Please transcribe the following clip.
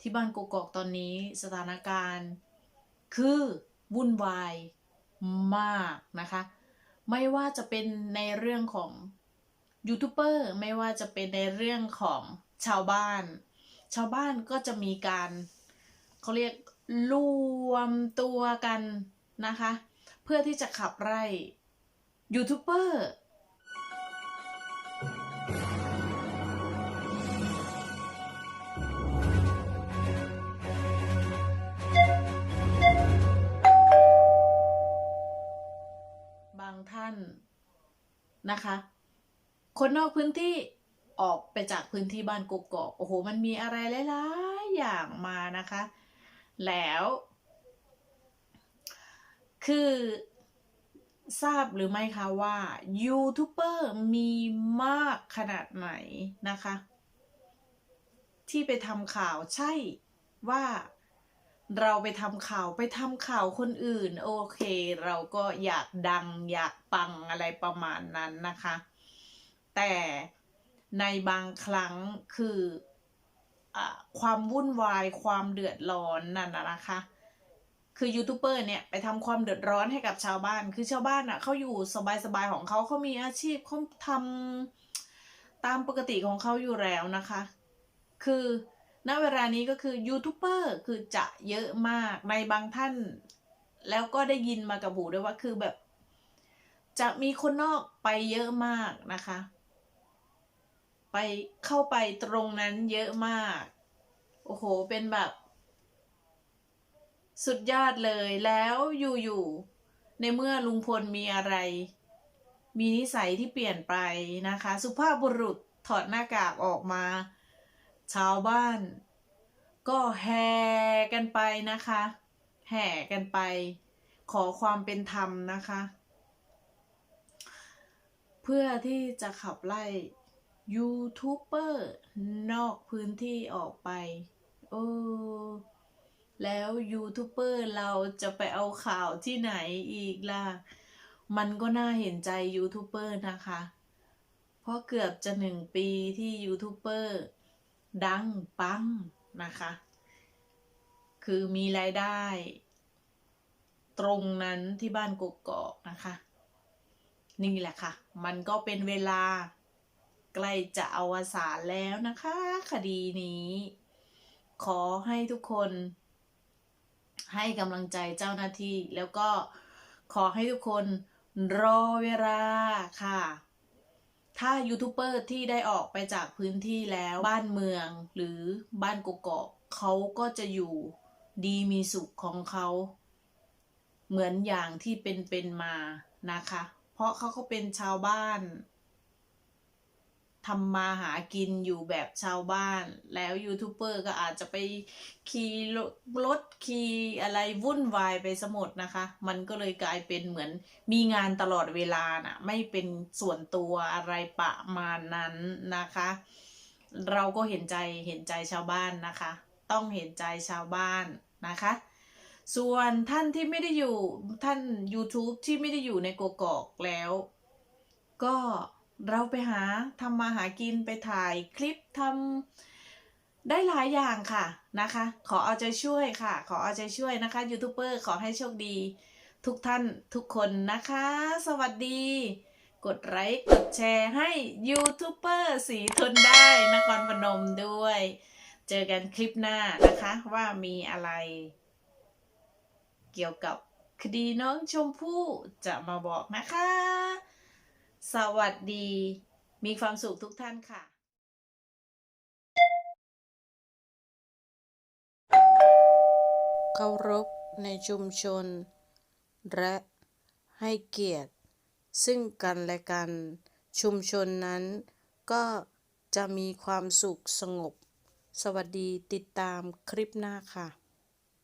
ที่บ้านกกอกตอนนี้สถานการณ์ คือวุ่นวายมากนะคะ ไม่ว่าจะเป็นในเรื่องของยูทูบเบอร์ไม่ว่าจะเป็นในเรื่องของชาวบ้าน ชาวบ้านก็จะมีการเขาเรียกรวมตัวกันนะคะ เพื่อที่จะขับไล่ยูทูบเบอร์ นะคะ คนนอกพื้นที่ออกไปจากพื้นที่บ้านกกอกโอ้โห มันมีอะไรหลายๆอย่างมานะคะ แล้ว คือทราบหรือไม่คะว่ายูทูบเบอร์มีมากขนาดไหนนะคะ ที่ไปทำข่าวใช่ว่า เราไปทำข่าวไปทำข่าวคนอื่น โอเค เราก็อยากดังอยากปังอะไรประมาณนั้นนะคะ แต่ในบางครั้งคืออความวุ่นวายความเดือดร้อนนั่นนะนะคะ คือยูทูบเบอร์เนี่ยไปทำความเดือดร้อนให้กับชาวบ้าน คือชาวบ้านอะเขาอยู่สบายๆของเขาเขามีอาชีพเขาทำตามปกติของเขาอยู่แล้วนะคะ คือ ณเวลานี้ก็คือยูทูบเบอร์คือจะเยอะมากในบางท่าน แล้วก็ได้ยินมากับหูด้วยว่าคือแบบ จะมีคนนอกไปเยอะมากนะคะ ไปเข้าไปตรงนั้นเยอะมาก โอ้โห เป็นแบบ สุดยอดเลยแล้วอยู่ๆในเมื่อลุงพลมีอะไร มีนิสัยที่เปลี่ยนไปนะคะ สุภาพบุรุษถอดหน้ากากออกมา ชาวบ้าน ก็แห่กันไปนะคะ แห่กันไป ขอความเป็นธรรมนะคะ เพื่อที่จะขับไล่ยูทูบเบอร์นอกพื้นที่ออกไปโอ้แล้วยูทูบเบอร์เราจะไปเอาข่าวที่ไหนอีกล่ะ มันก็น่าเห็นใจยูทูบเบอร์นะคะ เพราะเกือบจะหนึ่งปีที่ยูทูบเบอร์ ดังปังนะคะ คือมีรายได้ ตรงนั้นที่บ้านกกอกนะคะ นี่แหละค่ะ มันก็เป็นเวลาใกล้จะอวสานแล้วนะคะ คดีนี้ ขอให้ทุกคน ให้กำลังใจเจ้าหน้าที่ แล้วก็ขอให้ทุกคนรอเวลาค่ะ ถ้ายูทูบเบอร์ที่ได้ออกไปจากพื้นที่แล้วบ้านเมืองหรือบ้านกกอกเขาก็จะอยู่ดีมีสุขของเขา เหมือนอย่างที่เป็นเป็นมานะคะ เพราะเขาก็เป็นชาวบ้าน ทำมาหากินอยู่แบบชาวบ้าน แล้วยูทูบเบอร์ก็อาจจะไปขี่รถขี่อะไรวุ่นวายไปสมดนะคะ มันก็เลยกลายเป็นเหมือนมีงานตลอดเวลาน่ะ ไม่เป็นส่วนตัวอะไรประมาณนั้นนะคะ เราก็เห็นใจเห็นใจชาวบ้านนะคะ ต้องเห็นใจชาวบ้านนะคะ ส่วนท่านที่ไม่ได้อยู่ท่าน YouTube ที่ไม่ได้อยู่ในกกอกแล้ว ก็ เราไปหาทำมาหากินไปถ่ายคลิปทำได้หลายอย่างค่ะนะคะ ขอเอาใจช่วยค่ะ ขอเอาใจช่วยนะคะยูทูบเบอร์ขอให้โชคดี ทุกท่านทุกคนนะคะ สวัสดี กดไลค์กดแชร์ให้ยูทูบเบอร์สีทนได้นครพนมด้วย เจอกันคลิปหน้านะคะว่ามีอะไร เกี่ยวกับคดีน้องชมพู่จะมาบอกนะคะ สวัสดี มีความสุขทุกท่านค่ะเคารพในชุมชน และให้เกียรติ ซึ่งกันและกัน ชุมชนนั้น ก็จะมีความสุขสงบ สวัสดีติดตามคลิปหน้าค่ะ